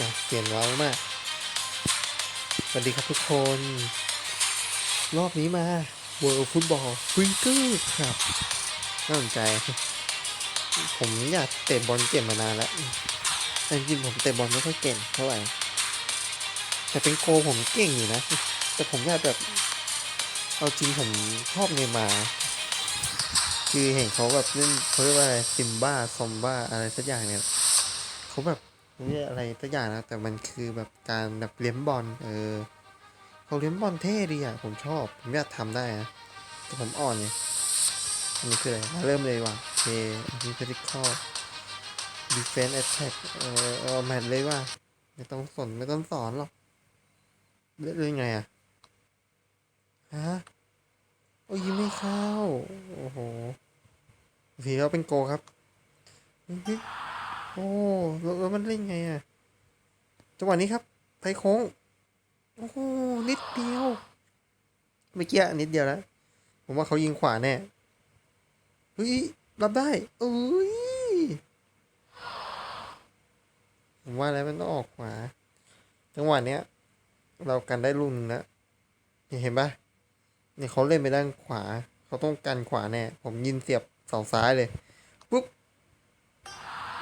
นะเสียงร้องมากสวัสดีครับทุกคน รอบนี้มา World Football f r i n k e r ครับน่าสนใจ ผมอยากเตะบอลเก่งมานานแล้วแต่จริงๆผมเตะบอลไม่ค่อยเก่งเท่าไหร่ แต่เป็นโกผมเก่งอยู่นะ แต่ผมอยากแบบ เอาจริงผมชอบเนย์มา คือเห็นเขาแบบเล่นเขาเรียกว่าอะไรซิมบ้า ซอมบ้า อะไรสักอย่างเนี่ย เขาแบบ เรียกอะไรสักอย่างนะ แต่มันคือแบบการแบบเลี้ยงบอลเออเขาเลี้ยงบอลเท่ดีอะ ผมชอบ ผมอยากทำได้นะแต่ผมอ่อนไงอันนี้คืออะไรมาเริ่มเลยว่ะโอเคอันนี้ critical defense attack เออเออแมทเลยว่ะไม่ต้องสนไม่ต้องสอนหรอกเล่นเล่นไงอะฮะโอ้ยไม่เข้า โอ้โหทีแล้วเป็นโกครับ โอ้แล้วมันเล่นไงอะ จังหวะนี้ครับไทโค้ง โอ้โหนิดเดียว เมื่อกี้นิดเดียวแล้ว ผมว่าเขายิงขวาแน่เฮ้ยรับได้เอ้ย ผมว่าแล้วมันต้องออกขวา จังหวะเนี้ย เรากันได้ลูกนึงแล้วนี่เห็นปะเนี่ยเขาเล่นไปด้านขวา เขาต้องกันขวาแน่ ผมยินเสียบเสาซ้ายเลย ปุ๊บ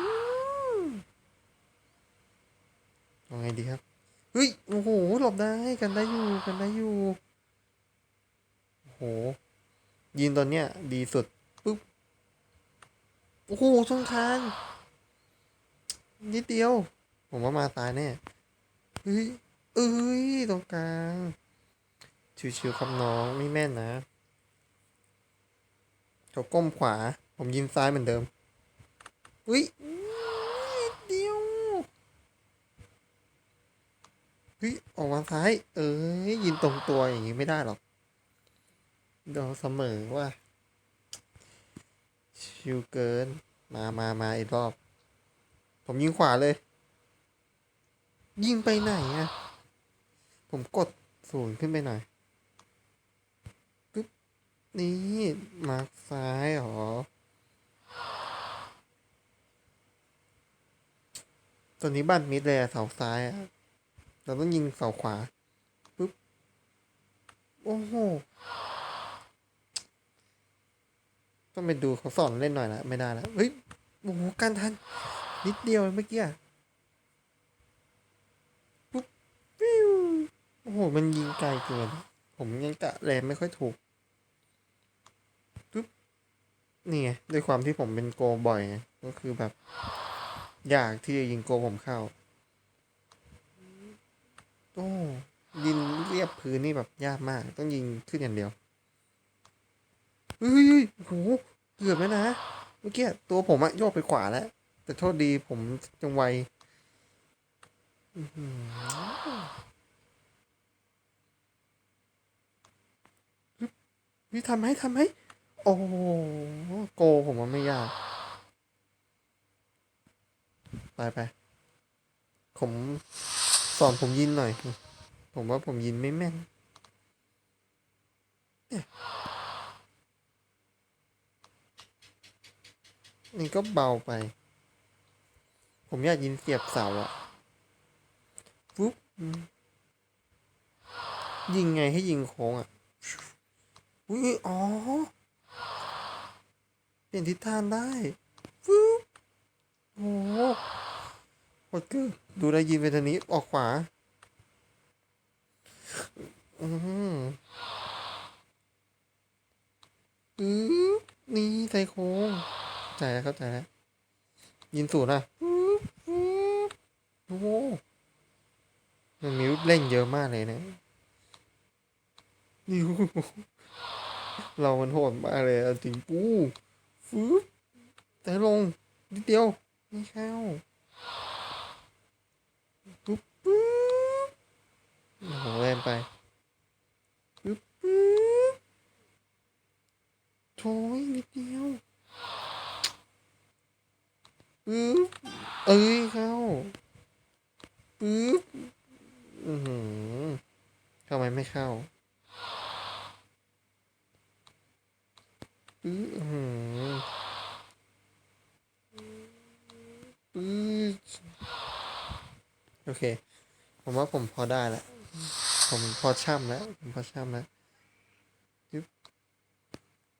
อืมเอาไง ดีครับเฮ้ยโอ้โหหลบได้กันได้อยู่กันได้อยู่โอ้โหยินตอนเนี้ย ดีสุดปุ๊บโอ้โหช่องทางนิดเดียว ผมว่ามาตายแน่เฮ้ยเอ้ยตรงกลางชิวๆครับน้องไม่แม่นนะเขาก้มขวา ผมยิงซ้ายเหมือนเดิมอุ้ยนิดเดียวเฮ้ยออกมาซ้าย เอ้ยยิงตรงตัวอย่างนี้ไม่ได้หรอกเดี๋ยวเสมอว่าชิวเกิน มามามาอีกรอบ ผมยิงขวาเลย ยิงไปไหนอะผมกดศูนย์ขึ้นไปหน่อยปึ๊บนี่มาซ้ายหรอ ตัวนี้บ้านมิดเลยเสาซ้ายอะ เราต้องยิงเสาขวาปึ๊บโอ้โหต้องไปดูเขาสอนเล่นหน่อยละไม่ได้ล้วเฮ้ยโอ้โหการทัน นิดเดียวเมื่อกี้ปุ๊บวิวโอ้โห มันยิงไกลเกิน ผมยังกะแรงไม่ค่อยถูกปุ๊บนี่ไงด้วยความที่ผมเป็นโกบ่อยไงก็คือแบบ อยากที่จะยิงโกผมเข้า โอ้ยิงเรียบพื้นนี่แบบยากมาก ต้องยิงขึ้นอย่างเดียวเฮ้ยโอ้โหเกือบแล้วนะเมื่อกี้ตัวผมอะโยกไปขวาแล้ว แต่โทษดีผมจังไวนี่ทำให้ทำให้ โอ้โหโกผมมันไม่ยาก ไปไปผม สอนผมยินหน่อย ผมว่าผมยินไม่แม่นนี่ยนี่ก็เบาไป ผมอยากยินเสียบเสาอะปุ๊บยิงไงให้ยิงโค้งอะอุ้ยอ๋อ เปลี่ยนทิศทางได้ปุ๊บโอ้ โหโคตรเกินดูได้ยินไปทางนี้ออกขวา อืมนี่ใส่โค้งเข้าใจแล้วเข้าใจแล้วยินสูตรนะโอ้โหมันมีลูกเล่นเยอะมากเลยนะนี่เรามันโหดมากเลยเอาจริงปูฟืบแต่ลงนิดเดียว ไม่เข้าปุ๊บปุ๊บ โอ้โหแรงไปปุ๊บปุ๊บโถยนิดเดียวปุ๊บเอ้ยเข้าปุ๊บอือหือทำไมไม่เข้าปึ๊บอื้อหือปึ๊บโอเค ผมว่าผมพอได้แล้ว ผมพอช่ำแล้วผมพอช่ำแล้วปึ๊บ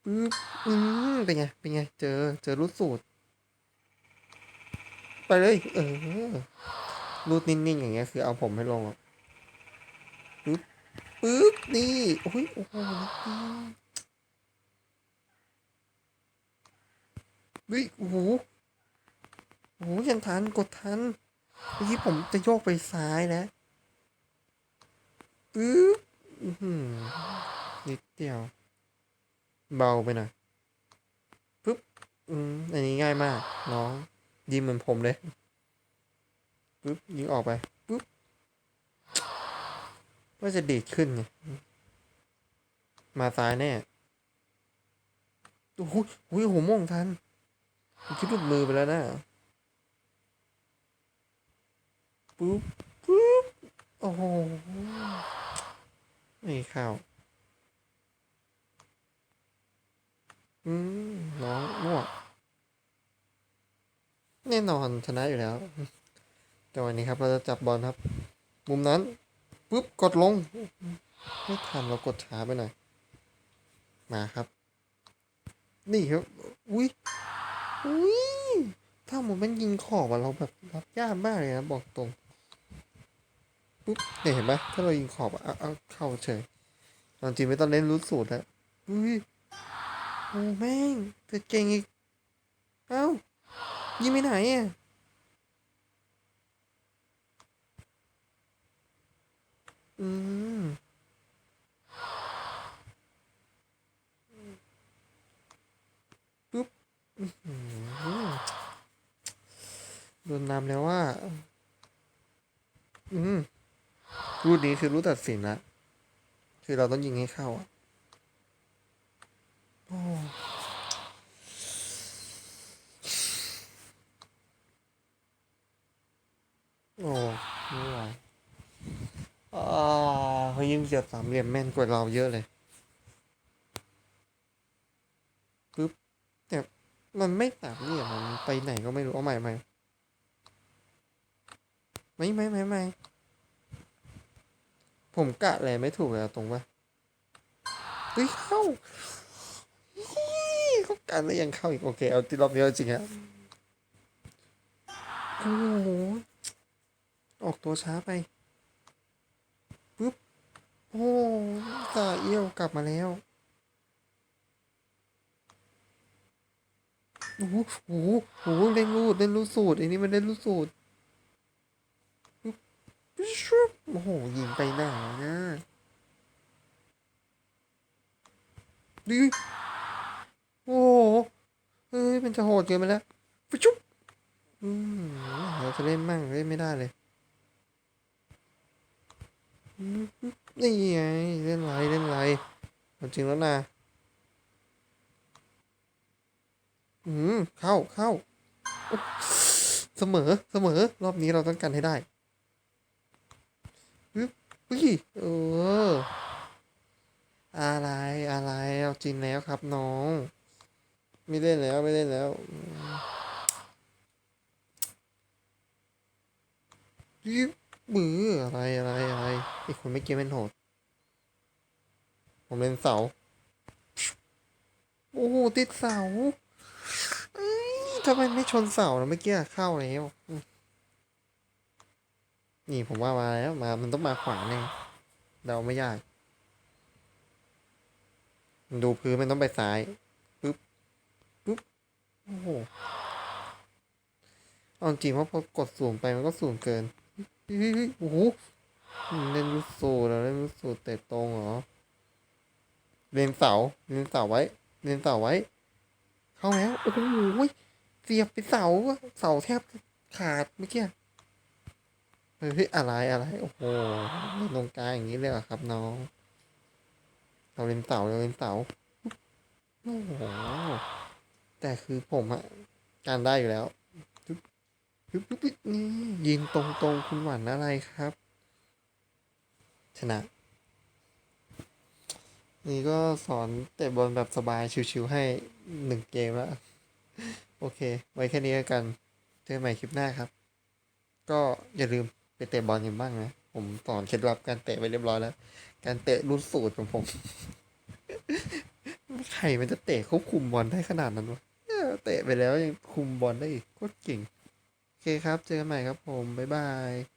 ปึ๊บอืมเป็นไง เป็นไง เจอ เจอรูดสูตร ไปเลย เออ รูดนิ่งๆ อย่างเงี้ย คือเอาผมให้ลงอะปึ๊บปึ๊บ นี่โอ้ยโอ้โหเฮ้ยโอ้โหโอ้โหยังทัน กดทันเมื่อกี้ผมจะโยกไปซ้ายแล้ว ปึ๊บอื้อนิดเดียว เบาไปหน่อยปึ๊บอืมอันนี้ง่ายมาก น้อง ยิงเหมือนผมเลยปึ๊บยิงออกไปปึ๊บก็จะดีดขึ้นไงมาซ้ายแน่โอ้โหโอ้โหมมองทัน คิดหลุดมือไปแล้วนะปึ๊บปึ๊บโอ้โห ไม่เข้า อืม น้องมั่วแน่นอนชนะอยู่แล้วแต่วันนี้ครับ เราจะจับบอลครับ มุมนั้นปุ๊บกดลง ไม่ทันเรากดช้าไปหน่อย มาครับ นี่ครับ อุ้ยอุ้ยถ้าผมเป็นยิงขอบอะเราแบบรับยากมากเลยนะ บอกตรง ปุ๊บเนี่ยเห็นไหมถ้าเรายิงขอบอะเอาเอาเข้าเฉยจริงไม่ต้องเล่นรู้สูตรแล้วอุ้ยโอ้แม่งจะเก่งอีก เอ้ายิงไปไหนอะอืมปุ๊บอือหือโดนนำแล้วว่า อืม รูดนี้คือรูดตัดสินละคือเราต้องยิงให้เข้าอะโอ้โอ้ไม่ไหวอ่าเขายิงเสียบสามเหลี่ยมแม่นกว่าเราเยอะเลยปึ๊บแต่มันไม่สามเหลี่ยมมันไปไหนก็ไม่รู้เอาใหม่ใหม่ไม่ไม่ไม่ไม่ ผมกะอะไรไม่ถูกเลยอตรงปะเฮ้ยเข้าเขากันแล้วยังเข้าอีกโอเคเอาที่รอบนี้เอาจริงฮะโอ้โหออกตัวช้าไปปึ๊บโอ้ตาเอี้ยวกลับมาแล้วโอ้โหโอ้โหเล่นรูดเล่นรูดสูตรอันนี้มันเล่นรูดสูตรปึ๊บ โอ้โห ยิงไปไหนนะดิโอ้โหเฮ้ยมันจะโหดเกินไปแล้วไปึ๊บชุบอืมเราจะเล่นมั่งเล่นไม่ได้เลยอืมนี่ไงเล่นไรเล่นไรจริงแล้วนะอืมเข้าเข้าเสมอเสมอ รอบนี้เราต้องกันให้ได้ ปึ๊บปึ๊บเอออะไรอะไรเอาจริงแล้วครับน้อง ไม่เล่นแล้วไม่เล่นแล้วอืมปึ๊บมืออะไรอะไรอะไรไอ้คนไม่เกมเป็นโหด ผมเล่นเสา โอ้โหติดเสาทำไมไม่ชนเสานะเมื่อกี้เข้าแล้ว นี่ผมว่ามาแล้วมา มันต้องมาขวาแน่เดาไม่ยากดูพื้นมันต้องไปซ้ายปึ๊บปึ๊บโอ้โหเอาจริงว่าพอกดสูงไปมันก็สูงเกินโอ้โหเล่นลูสูตรเหรอเล่นลูสูเตะตรงเหรอเรียนเสาเรียนเสาไว้เรียนเสาไว้ เข้าแล้วโอ้โหเสียบไปเสาเสาแทบขาดเมื่อกี้ เฮ้ยอะไรอะไรโอ้โหเล่นตรงกลางอย่างนี้เลยเหรอครับน้องเราเล่นเสาเราเล่นเสาโอ้โหแต่คือผมอะการได้อยู่แล้วปึ๊บปึ๊บนี่ยิงตรงตรงๆคุณหวานอะไรครับ ชนะ นี่ก็สอนเตะบอลแบบสบายชิวๆให้หนึ่งเกมล้วโอเค ไว้แค่นี้แล้วกัน เจอกันใหม่คลิปหน้าครับ ก็อย่าลืม ไปเตะบอลกันบ้างนะ ผมสอนเคล็ดลับการเตะไปเรียบร้อยแล้ว การเตะรุ่นสูตรของผม ใครมันจะเตะควบคุมบอลได้ขนาดนั้นวะเออเตะไปแล้วยังคุมบอลได้อีกโคตรเก่ง โอเคครับ เจอกันใหม่ครับผม บ๊ายบาย